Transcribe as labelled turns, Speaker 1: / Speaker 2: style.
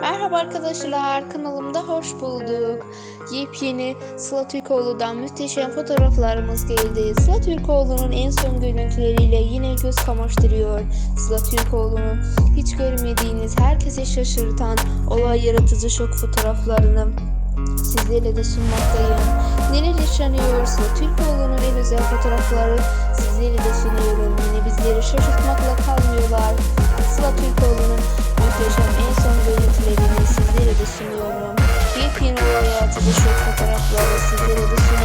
Speaker 1: Merhaba arkadaşlar, kanalımda hoş bulduk. Yepyeni Sıla Türkoğlu'dan muhteşem fotoğraflarımız geldi. Sıla Türkoğlu'nun en son görüntüleriyle yine göz kamaştırıyor. Sıla Türkoğlu'nun hiç görmediğiniz, herkese şaşırtan olay yaratıcı şok fotoğraflarını sizlerle de sunmaktayım. Neler yaşanıyor Sıla Türkoğlu'nun en özel fotoğrafları sizlerle de sunuyorum. Yine bizleri şaşırtmakla kalmıyorlar. yeni yeni hayatı da şu fotoğraflarla sizlere şey. de